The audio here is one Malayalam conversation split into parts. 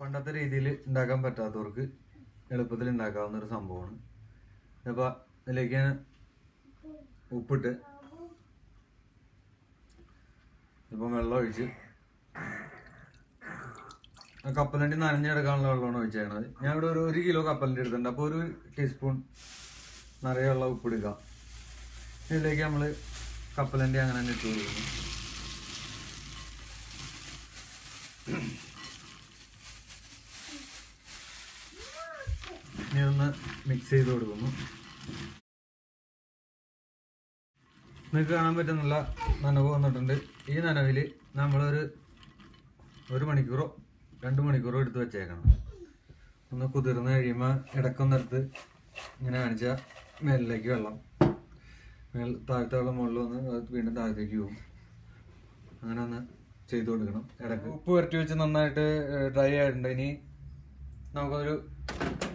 പണ്ടത്തെ രീതിയിൽ ഉണ്ടാക്കാൻ പറ്റാത്തവർക്ക് എളുപ്പത്തിൽ ഉണ്ടാക്കാവുന്ന ഒരു സംഭവമാണ്. ഇപ്പൊ ഇതിലേക്ക് ഞാൻ ഉപ്പിട്ട് ഇപ്പം വെള്ളം ഒഴിച്ച് കപ്പലണ്ടി നനഞ്ഞെടുക്കാനുള്ള വെള്ളമാണ് ഒഴിച്ചേക്കണത്. ഞാൻ ഇവിടെ ഒരു ഒരു കിലോ കപ്പലണ്ടി എടുത്തിട്ടുണ്ട്. അപ്പോൾ ഒരു ടീസ്പൂൺ നിറയുള്ള ഉപ്പിടുക. ഇതിലേക്ക് നമ്മൾ കപ്പലണ്ടി അങ്ങനെ തന്നെ ഇട്ട് കൊടുക്കുന്നു. ഇനി ഒന്ന് മിക്സ് ചെയ്ത് കൊടുക്കുന്നു. നിങ്ങൾക്ക് കാണാൻ പറ്റുന്നുള്ള നനവ് വന്നിട്ടുണ്ട്. ഈ നനവിൽ നമ്മളൊരു ഒരു മണിക്കൂറോ രണ്ട് മണിക്കൂറോ എടുത്ത് വെച്ചേക്കണം. ഒന്ന് കുതിർന്ന് കഴിയുമ്പോൾ ഇടക്കൊന്നെടുത്ത് ഇങ്ങനെ കാണിച്ചാൽ മേലിലേക്ക് വെള്ളം. മേൽ താഴത്തെ വെള്ളം മുകളിൽ വന്ന് വീണ്ടും താഴത്തേക്ക് പോകും. അങ്ങനെ ഒന്ന് ചെയ്ത് കൊടുക്കണം. ഇടയ്ക്ക്. ഉപ്പ് വരട്ടി വെച്ച് നന്നായിട്ട് ഡ്രൈ ആയിട്ടുണ്ട്. ഇനി നമുക്കൊരു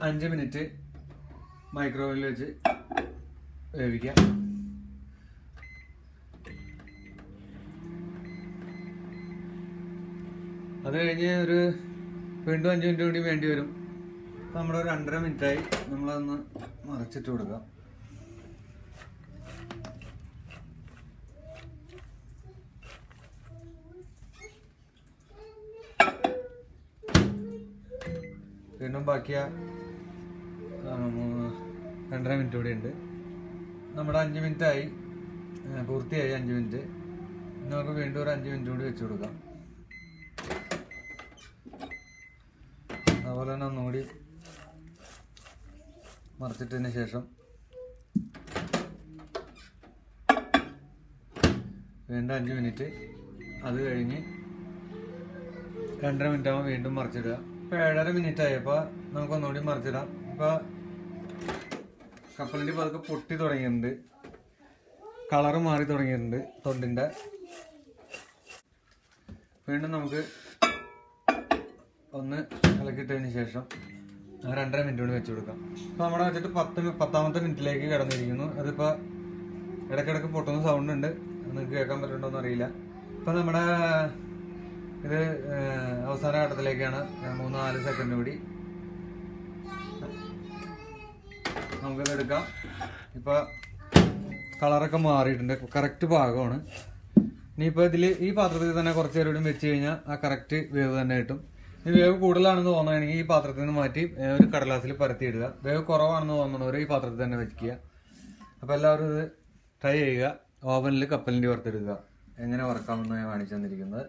അഞ്ച് മിനിറ്റ് മൈക്രോവേവിൽ വെച്ച് വേവിക്കാം. അത് കഴിഞ്ഞ് ഒരു വീണ്ടും അഞ്ച് മിനിറ്റ് കൂടി വേണ്ടി വരും. ഇപ്പം നമ്മുടെ ഒരു രണ്ടര മിനിറ്റായി നമ്മളതൊന്ന് മറച്ചിട്ട് കൊടുക്കാം. വീണ്ടും ബാക്കിയ രണ്ടര മിനിറ്റ് കൂടി ഉണ്ട്. നമ്മുടെ അഞ്ച് മിനിറ്റ് ആയി പൂർത്തിയായി അഞ്ച് മിനിറ്റ്. നമുക്ക് വീണ്ടും ഒരു അഞ്ച് മിനിറ്റ് കൂടി വെച്ച് കൊടുക്കാം. അതുപോലെ തന്നെ ഒന്നുകൂടി മറിച്ചിട്ടതിന് ശേഷം വീണ്ടും അഞ്ച് മിനിറ്റ്. അത് കഴിഞ്ഞ് രണ്ടര മിനിറ്റ് ആകുമ്പോൾ വീണ്ടും മറിച്ചിടുക. ഇപ്പൊ ഏഴര മിനിറ്റ് ആയപ്പോൾ നമുക്ക് ഒന്നുകൂടി മറിച്ചിടാം. ഇപ്പൊ കപ്പലിന്റെ പതുക്കെ പൊട്ടി തുടങ്ങിയിട്ടുണ്ട്. കളറ് മാറി തുടങ്ങിയിട്ടുണ്ട് തൊണ്ടിന്റെ. വീണ്ടും നമുക്ക് ഒന്ന് ഇളക്കിയിട്ടതിന് ശേഷം രണ്ടര മിനിറ്റ് കൂടി വെച്ച് കൊടുക്കാം. ഇപ്പൊ നമ്മുടെ വെച്ചിട്ട് പത്ത് പത്താമത്തെ മിനിറ്റിലേക്ക് കിടന്നിരിക്കുന്നു. അതിപ്പോ ഇടക്കിടക്ക് പൊട്ടുന്ന സൗണ്ട് ഉണ്ട്. നിങ്ങൾക്ക് കേൾക്കാൻ പറ്റുന്നുണ്ടോ എന്ന് അറിയില്ല. ഇപ്പൊ നമ്മുടെ ഇത് അവസാന ഘട്ടത്തിലേക്കാണ്. മൂന്ന് നാല് സെക്കൻഡ് കൂടി. നമുക്കിത് എടുക്കാം. ഇപ്പൊ കളറൊക്കെ മാറിയിട്ടുണ്ട്. കറക്റ്റ് പാകമാണ് ഇനിയിപ്പോ ഇതിൽ ഈ പാത്രത്തിൽ തന്നെ കുറച്ച് നേരം വെച്ച് കഴിഞ്ഞാൽ ആ കറക്റ്റ് വേവ് തന്നെ കിട്ടും. ഇനി വേവ് കൂടുതലാണെന്ന് തോന്നുകയാണെങ്കിൽ ഈ പാത്രത്തിൽ നിന്ന് മാറ്റി ഒരു കടലാസിൽ പരത്തി ഇടുക വേവ് കുറവാണെന്ന് തോന്നുന്നവർ ഈ പാത്രത്തിൽ തന്നെ വെക്കുക. അപ്പൊ എല്ലാവരും ഇത് ട്രൈ ചെയ്യുക. ഓവനിൽ കപ്പലിന്റെ വറുത്തെടുക്കുക. എങ്ങനെ വറക്കാമെന്ന് ഞാൻ കാണിച്ചു തന്നിരിക്കുന്നത്.